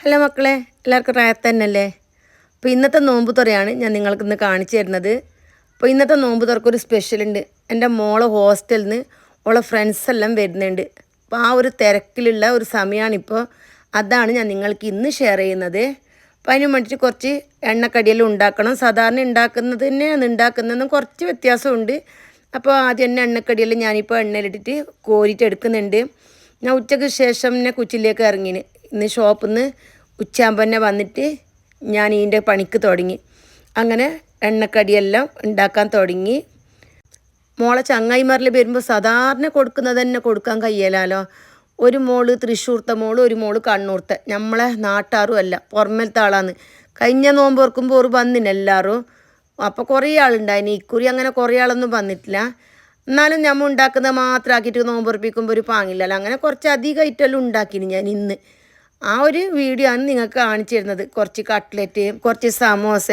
Hello മക്കളെ എല്ലാവർക്കും റായത്ത് തന്നെയല്ലേ? അപ്പോൾ ഇന്നത്തെ നോമ്പ് തുറയാണ് ഞാൻ നിങ്ങൾക്ക് ഇന്ന് കാണിച്ചു തരുന്നത്. അപ്പോൾ ഇന്നത്തെ നോമ്പ് തുറക്കൊരു സ്പെഷ്യലുണ്ട് എന്റെ മോളെ ഹോസ്റ്റലിൽ നിന്ന് ഓളെ ഫ്രണ്ട്സ് എല്ലാം വരുന്നുണ്ട്. അപ്പോൾ ആ ഒരു തിരക്കിലുള്ള ഒരു സമയമാണിപ്പോൾ അതാണ് ഞാൻ നിങ്ങൾക്ക് ഇന്ന് ഷെയർ ചെയ്യുന്നത്. അപ്പോൾ അതിന് വേണ്ടിയിട്ട് കുറച്ച് എണ്ണക്കടിയെല്ലാം ഉണ്ടാക്കണം. സാധാരണ ഉണ്ടാക്കുന്നത് തന്നെയാണ്. ഉണ്ടാക്കുന്നതെന്ന് കുറച്ച് വ്യത്യാസമുണ്ട്. അപ്പോൾ ആദ്യം തന്നെ എണ്ണക്കടിയെല്ലാം ഞാനിപ്പോൾ എണ്ണയിലിട്ടിട്ട് കോരിയിട്ട് എടുക്കുന്നുണ്ട്. ഞാൻ ഉച്ചയ്ക്ക് ശേഷം തന്നെ കുച്ചിലേക്ക് ഇറങ്ങിന്. ഇന്ന് ഷോപ്പിൽ നിന്ന് ഉച്ചയാകുമ്പോൾ തന്നെ വന്നിട്ട് ഞാൻ ഇതിന്റെ പണിക്ക് തുടങ്ങി. അങ്ങനെ എണ്ണക്കടിയെല്ലാം ഉണ്ടാക്കാൻ തുടങ്ങി. മോളെ ചങ്ങായിമാരിൽ വരുമ്പോൾ സാധാരണ കൊടുക്കുന്നത് തന്നെ കൊടുക്കാൻ കഴിയലാലോ? ഒരു മോൾ തൃശ്ശൂർത്തെ മോൾ ഒരു മോൾ കണ്ണൂർത്തെ. നമ്മളെ നാട്ടാറും അല്ല പുറമേലത്തെ ആളാന്ന് കഴിഞ്ഞ നോമ്പ് ഓർക്കുമ്പോൾ ഒരു വന്നിന് എല്ലാവരും അപ്പോൾ കുറേ ആളുണ്ടായിന്. ഇക്കുറി അങ്ങനെ കുറേ ആളൊന്നും വന്നിട്ടില്ല. എന്നാലും നമ്മൾ ഉണ്ടാക്കുന്നത് മാത്രമാക്കിയിട്ട് നോമ്പ് ഉറപ്പിക്കുമ്പോൾ ഒരു പാങ്ങില്ലല്ലോ അങ്ങനെ കുറച്ച് അധികം ഐറ്റമെല്ലാം ഉണ്ടാക്കിന് ഞാൻ ഇന്ന്. ആ ഒരു വീഡിയോ ആണ് നിങ്ങൾക്ക് കാണിച്ചു തരുന്നത്. കുറച്ച് കട്ട്ലറ്റ് കുറച്ച് സമോസ.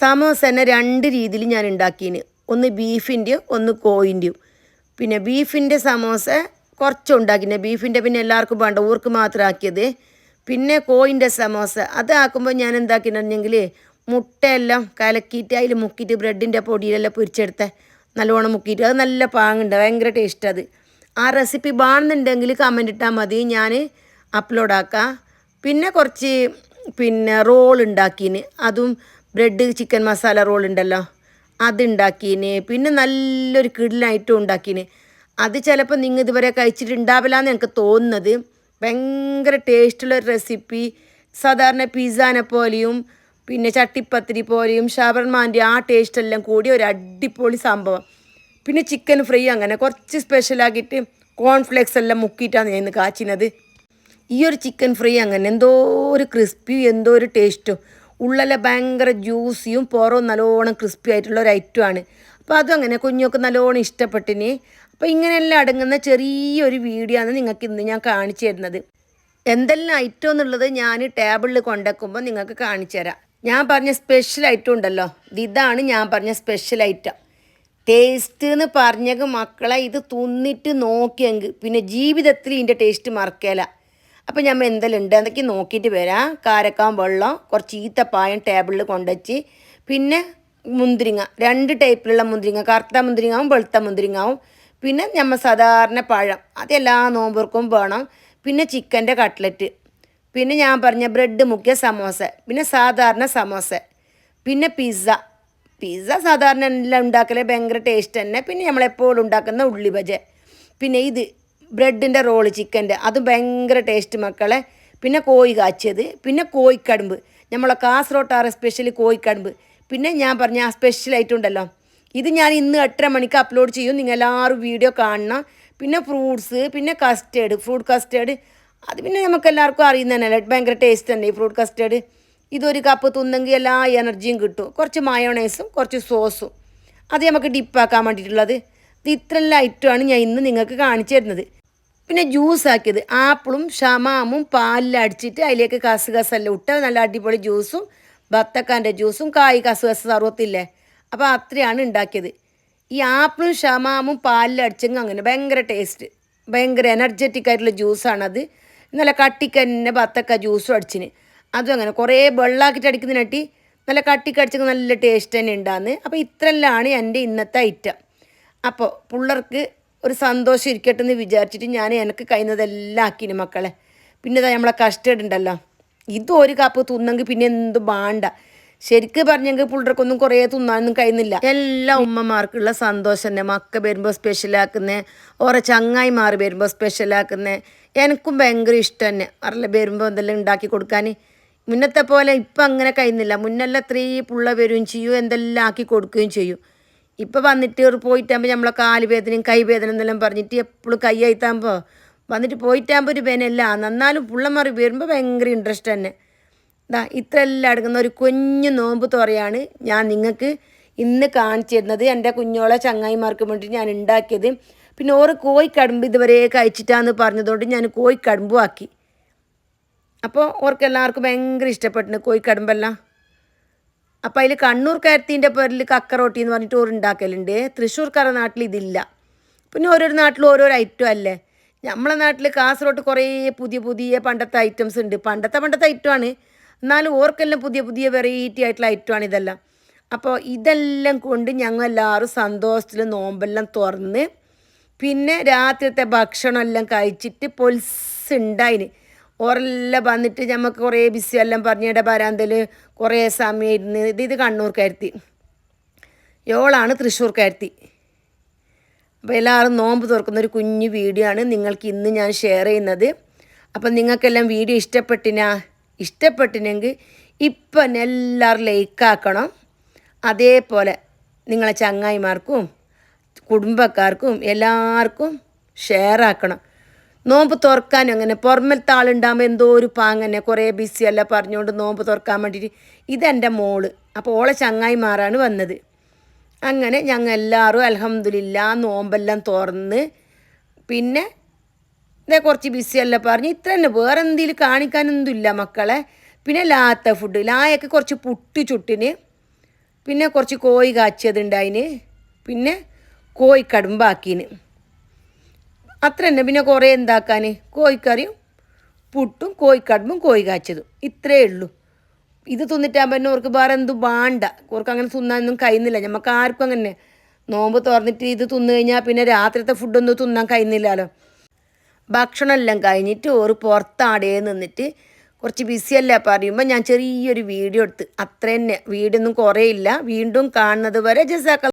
സമോസ തന്നെ രണ്ട് രീതിയിൽ ഞാൻ ഉണ്ടാക്കിയിന്. ഒന്ന് ബീഫിന്റെയും ഒന്ന് കോയിന്റെയും പിന്നെ ബീഫിന്റെ സമോസ കുറച്ച് ഉണ്ടാക്കിന്. ബീഫിന്റെ പിന്നെ എല്ലാവർക്കും വേണ്ട. ഊർക്ക് മാത്രം ആക്കിയത്. പിന്നെ കോയിന്റെ സമോസ. അത് ആക്കുമ്പോൾ ഞാൻ എന്താക്കിയിട്ടുണ്ടെങ്കിൽ മുട്ടയെല്ലാം കലക്കിയിട്ട് അതിൽ മുക്കിയിട്ട് ബ്രെഡിന്റെ പൊടിയിലെല്ലാം പൊരിച്ചെടുത്ത നല്ലോണം മുക്കിയിട്ട്. അത് നല്ല പാങ്ങുണ്ട്. ഭയങ്കര ടേസ്റ്റ് അത്. ആ റെസിപ്പി വേണമെന്നുണ്ടെങ്കിൽ കമന്റ് ഇട്ടാൽ മതി. ഞാൻ അപ്ലോഡ് ആക്കുക പിന്നെ കുറച്ച് പിന്നെ റോൾ ഉണ്ടാക്കീന്. അതും ബ്രെഡ് ചിക്കൻ മസാല റോൾ ഉണ്ടല്ലോ അതുണ്ടാക്കീന്. പിന്നെ നല്ലൊരു കിടിലായിട്ടും ഉണ്ടാക്കീന്. അത് ചിലപ്പോൾ നിങ്ങൾ ഇതുവരെ കഴിച്ചിട്ടുണ്ടാവില്ല എന്ന് എനിക്ക് തോന്നുന്നത്. ഭയങ്കര ടേസ്റ്റുള്ള ഒരു റെസിപ്പി സാധാരണ പിസാനെ പോലെയും പിന്നെ ചട്ടിപ്പത്തിരി പോലെയും ഷവർമാന്റെ ആ ടേസ്റ്റ് എല്ലാം കൂടി ഒരു അടിപൊളി സംഭവം. പിന്നെ ചിക്കൻ ഫ്രൈ അങ്ങനെ കുറച്ച് സ്പെഷ്യലാക്കിയിട്ട് കോൺഫ്ലെക്സ് എല്ലാം മുക്കിയിട്ടാണ് ഞാൻ ഇന്ന് കാച്ചിനത്. ഈ ഒരു ചിക്കൻ ഫ്രൈ അങ്ങനെ എന്തോ ഒരു ക്രിസ്പി എന്തോ ഒരു ടേസ്റ്റും ഉള്ളിലെ ഭയങ്കര ജ്യൂസിയും പുറവും നല്ലോണം ക്രിസ്പി ആയിട്ടുള്ള ഒരു ഐറ്റമാണ് അപ്പോൾ അതും അങ്ങനെ കുഞ്ഞൊക്കെ നല്ലോണം ഇഷ്ടപ്പെട്ടിന്. അപ്പോൾ ഇങ്ങനെയെല്ലാം അടങ്ങുന്ന ചെറിയൊരു വീഡിയോ ആണ് നിങ്ങൾക്ക് ഇന്ന് ഞാൻ കാണിച്ചു തരുന്നത്. എന്തെല്ലാം ഐറ്റം എന്നുള്ളത് ഞാൻ ടേബിളിൽ കൊണ്ടുവയ്ക്കുമ്പോൾ നിങ്ങൾക്ക് കാണിച്ചു തരാം. ഞാൻ പറഞ്ഞ സ്പെഷ്യൽ ഐറ്റം ഉണ്ടല്ലോ. ഇതാണ് ഞാൻ പറഞ്ഞ സ്പെഷ്യൽ ഐറ്റം ടേസ്റ്റ് എന്ന് പറഞ്ഞെങ്കിൽ മക്കളെ ഇത് തിന്നിട്ട് നോക്കിയെങ്കിൽ പിന്നെ ജീവിതത്തിൽ ഇതിന്റെ ടേസ്റ്റ് മറക്കേല. അപ്പം നമ്മൾ എന്തെല്ലാം ഉണ്ട് എന്നൊക്കെ നോക്കിയിട്ട് വരാം. കാരക്കാൻ വെള്ളം കുറച്ച് ഈത്തപ്പായം ടേബിളിൽ കൊണ്ടുവച്ച്. പിന്നെ മുന്തിരിങ്ങ രണ്ട് ടൈപ്പിലുള്ള മുന്തിരിങ്ങ കറുത്ത മുന്തിരിങ്ങാവും വെളുത്ത മുന്തിരിങ്ങാവും. പിന്നെ നമ്മൾ സാധാരണ പഴം അതെല്ലാ നോമ്പർക്കും വേണം. പിന്നെ ചിക്കന്റെ കട്ട്ലറ്റ്. പിന്നെ ഞാൻ പറഞ്ഞ ബ്രെഡ് മുക്കിയ സമോസ പിന്നെ സാധാരണ സമോസ. പിന്നെ പിസ്സ. പിസ്സ സാധാരണ എല്ലാം ഉണ്ടാക്കലേ ഭയങ്കര ടേസ്റ്റ് തന്നെ. പിന്നെ നമ്മളെപ്പോഴും ഉണ്ടാക്കുന്ന ഉള്ളി ഭജ പിന്നെ ഇത് ബ്രെഡിന്റെ റോൾ ചിക്കന്റെ. അത് ഭയങ്കര ടേസ്റ്റ് മക്കളെ. പിന്നെ കോഴി കാച്ചിയത്. പിന്നെ കോഴിക്കടുമ്പ്. നമ്മളെ കാസർഗോട്ടാറ് സ്പെഷ്യലി കോഴിക്കടുമ്പ്. പിന്നെ ഞാൻ പറഞ്ഞ ആ സ്പെഷ്യൽ ആയിട്ട് ഉണ്ടല്ലോ ഇത് ഞാൻ ഇന്ന് എട്ടര മണിക്ക് അപ്ലോഡ് ചെയ്യും. നിങ്ങൾ എല്ലാവരും വീഡിയോ കാണണം. പിന്നെ ഫ്രൂട്ട്സ് പിന്നെ കസ്റ്റേർഡ് ഫ്രൂട്ട് കസ്റ്റേർഡ് അത് പിന്നെ നമുക്ക് എല്ലാവർക്കും അറിയുന്നതന്നെ ഭയങ്കര ടേസ്റ്റ് തന്നെ ഈ ഫ്രൂട്ട് കസ്റ്റേർഡ് ഇതൊരു കപ്പ് തിന്നെങ്കിൽ എല്ലാ എനർജിയും കിട്ടും. കുറച്ച് മയോണൈസും കുറച്ച് സോസും അത് നമുക്ക് ഡിപ്പാക്കാൻ വേണ്ടിയിട്ടുള്ളത്. ഇത് ഇത്രയെല്ലാം ഐറ്റമാണ് ഞാൻ ഇന്ന് നിങ്ങൾക്ക് കാണിച്ചു തരുന്നത്. പിന്നെ ജ്യൂസ് ആക്കിയത്. ആപ്പിളും ഷമാമും പാലിൽ അടിച്ചിട്ട് അതിലേക്ക് കസുകസെല്ലാം ഇട്ട് നല്ല അടിപൊളി ജ്യൂസും ബത്തക്കാന്റെ ജ്യൂസും കായ് കസുകസ് സർവത്തില്ലേ? അപ്പോൾ അത്രയാണ് ഉണ്ടാക്കിയത്. ഈ ആപ്പിളും ഷമാമും പാലിൽ അടിച്ചെങ്കിൽ അങ്ങനെ ഭയങ്കര ടേസ്റ്റ് ഭയങ്കര എനർജറ്റിക് ആയിട്ടുള്ള ജ്യൂസാണത് നല്ല കട്ടിക്ക് തന്നെ ബത്തക്ക ജ്യൂസും അടിച്ചിന്. അതും അങ്ങനെ കുറേ വെള്ളമാക്കിയിട്ട് അടിക്കുന്നതിനാട്ടി നല്ല കട്ടിക്ക് അടിച്ചെങ്കിൽ നല്ല ടേസ്റ്റ് തന്നെ ഉണ്ടാകുന്നത് അപ്പോൾ ഇത്രയെല്ലാമാണ് എന്റെ ഇന്നത്തെ ഐറ്റം അപ്പോൾ പിള്ളേർക്ക് ഒരു സന്തോഷം ഇരിക്കട്ടെ എന്ന് വിചാരിച്ചിട്ട് ഞാൻ എനിക്ക് കഴിയുന്നതെല്ലാം ആക്കിന് മക്കളെ. പിന്നെ ഇതാ നമ്മളെ കസ്റ്റേർഡ് ഉണ്ടല്ലോ ഇതും ഒരു കപ്പ് തിന്നെങ്കിൽ പിന്നെ എന്ത് വേണ്ട ശരിക്ക് പറഞ്ഞെങ്കിൽ പിള്ളേർക്കൊന്നും കുറേ തിന്നാനൊന്നും കഴിയുന്നില്ല. എല്ലാ ഉമ്മമാർക്കുള്ള സന്തോഷം തന്നെ. മക്ക വരുമ്പോൾ സ്പെഷ്യലാക്കുന്നത് ഓരോ ചങ്ങായിമാർ വരുമ്പോൾ സ്പെഷ്യലാക്കുന്നത് എനിക്കും ഭയങ്കര ഇഷ്ടം തന്നെ. അറിയില്ല വരുമ്പോൾ എന്തെല്ലാം ഉണ്ടാക്കി കൊടുക്കാൻ. മുന്നത്തെ പോലെ ഇപ്പം അങ്ങനെ കഴിയുന്നില്ല. മുന്നെല്ലാം ഇത്രയും പുള്ള വരികയും ചെയ്യും എന്തെല്ലാം ആക്കി കൊടുക്കുകയും ചെയ്യും. ഇപ്പം വന്നിട്ട് പോയിട്ടാകുമ്പോൾ നമ്മളെ കാൽ വേദനയും കൈ വേദന എന്നെല്ലാം പറഞ്ഞിട്ട് എപ്പോഴും കൈ അയത്താകുമ്പോൾ വന്നിട്ട് പോയിട്ടാകുമ്പോൾ ഒരു വേനല്ല നന്നാലും പുള്ളന്മാറി വരുമ്പോൾ ഭയങ്കര ഇൻട്രസ്റ്റ് തന്നെ. ദാ ഇത്രയെല്ലാം അടങ്ങുന്ന ഒരു കുഞ്ഞു നോമ്പ് തുറയാണ് ഞാൻ നിങ്ങൾക്ക് ഇന്ന് കാണിച്ചു തരുന്നത്. എന്റെ കുഞ്ഞോളെ ചങ്ങായിമാർക്ക് വേണ്ടി ഞാൻ ഉണ്ടാക്കിയത്. പിന്നെ ഓറ് കോഴിക്കടുമ്പ് ഇതുവരെ കഴിച്ചിട്ടാന്ന് പറഞ്ഞതുകൊണ്ട് ഞാൻ കോഴിക്കടുമ്പും ആക്കി. അപ്പോൾ ഓർക്കെല്ലാവർക്കും ഭയങ്കര ഇഷ്ടപ്പെട്ടിട്ടുണ്ട് കോഴിക്കടുമ്പെല്ലാം. അപ്പോൾ അതിൽ കണ്ണൂർ കയർത്തീന്റെ പേരിൽ കക്കറോട്ടി എന്ന് പറഞ്ഞിട്ട് ഓർ ഉണ്ടാക്കലുണ്ട്. തൃശ്ശൂർക്കാര നാട്ടിൽ ഇതില്ല. പിന്നെ ഓരോരോ നാട്ടിലും ഓരോരോ ഐറ്റം അല്ലേ? നമ്മളെ നാട്ടിൽ കാസർഗോട്ട് കുറേ പുതിയ പുതിയ പണ്ടത്തെ ഐറ്റംസ് ഉണ്ട്. പണ്ടത്തെ പണ്ടത്തെ ഐറ്റമാണ് എന്നാലും ഓർക്കെല്ലാം പുതിയ പുതിയ വെറൈറ്റി ആയിട്ടുള്ള ഐറ്റമാണ് ഇതെല്ലാം. അപ്പോൾ ഇതെല്ലാം കൊണ്ട് ഞങ്ങൾ എല്ലാവരും സന്തോഷത്തിൽ നോമ്പെല്ലാം തുറന്ന് പിന്നെ രാത്രിത്തെ ഭക്ഷണമെല്ലാം കഴിച്ചിട്ട് പൊൽസ് ഉണ്ടായിന്. ഓരെല്ലാം വന്നിട്ട് നമുക്ക് കുറേ ബിസി എല്ലാം പറഞ്ഞിട്ട് പരാന്തൽ കുറേ സമയം ഇരുന്ന് ഇത് ഇത് കണ്ണൂർക്കാരുത്തി യോളാണ് തൃശ്ശൂർക്കാരുത്തി അപ്പോൾ എല്ലാവരും നോമ്പ് തുറക്കുന്ന ഒരു കുഞ്ഞു വീഡിയോ ആണ് നിങ്ങൾക്ക് ഇന്ന് ഞാൻ ഷെയർ ചെയ്യുന്നത്. അപ്പം നിങ്ങൾക്കെല്ലാം വീഡിയോ ഇഷ്ടപ്പെട്ടിനാ? ഇഷ്ടപ്പെട്ടിനെങ്കിൽ ഇപ്പം എല്ലാവരും ലൈക്കാക്കണം അതേപോലെ നിങ്ങളെ ചങ്ങായിമാർക്കും കുടുംബക്കാർക്കും എല്ലാവർക്കും ഷെയർ ആക്കണം. നോമ്പ് തുറക്കാൻ അങ്ങനെ പുറമലത്തെ ആളുണ്ടാകുമ്പോൾ എന്തോ ഒരു പാങ്ങനെ കുറേ ബിസി അല്ല പറഞ്ഞുകൊണ്ട് നോമ്പ് തുറക്കാൻ വേണ്ടിയിട്ട് ഇതെന്റെ മോൾ. അപ്പോൾ ഓളെ ചങ്ങായിമാരാണ് വന്നത്. അങ്ങനെ ഞങ്ങൾ എല്ലാവരും അലഹമ്മദില്ല നോമ്പെല്ലാം തുറന്ന് പിന്നെ ഇതേ കുറച്ച് ബിസി അല്ല പറഞ്ഞ് ഇത്ര തന്നെ. വേറെ എന്തെങ്കിലും കാണിക്കാനൊന്നും ഇല്ല മക്കളെ. പിന്നെ ലാത്ത ഫുഡ് ലായൊക്കെ കുറച്ച് പുട്ടി ചുട്ടിന്. പിന്നെ കുറച്ച് കോഴി കാച്ചിയതുണ്ടായിന്. പിന്നെ കോഴിക്കടുമ്പാക്കീന്. അത്ര തന്നെ പിന്നെ കുറേ എന്താക്കാൻ കോഴിക്കറിയും പുട്ടും കോഴിക്കടുമ്പും കോഴി കാച്ചതും. ഇത്രയേ ഉള്ളൂ. ഇത് തിന്നിട്ടാകുമ്പോൾ തന്നെ ഓർക്ക് വേറെ എന്തും വേണ്ട. ഓർക്ക് അങ്ങനെ തിന്നാനൊന്നും കഴിയുന്നില്ല. നമുക്ക് ആർക്കും അങ്ങനെ നോമ്പ് തുറന്നിട്ട് ഇത് തിന്നു കഴിഞ്ഞാൽ പിന്നെ രാത്രിത്തെ ഫുഡൊന്നും തിന്നാൻ കഴിയുന്നില്ലല്ലോ. ഭക്ഷണം എല്ലാം കഴിഞ്ഞിട്ട് ഓറ് പുറത്താടേ നിന്നിട്ട് കുറച്ച് ബിസിയല്ല പറയുമ്പോൾ ഞാൻ ചെറിയൊരു വീഡിയോ എടുത്ത്. അത്ര തന്നെ വീടൊന്നും കുറേ ഇല്ല. വീണ്ടും കാണുന്നത് വരെ ജസാക്ക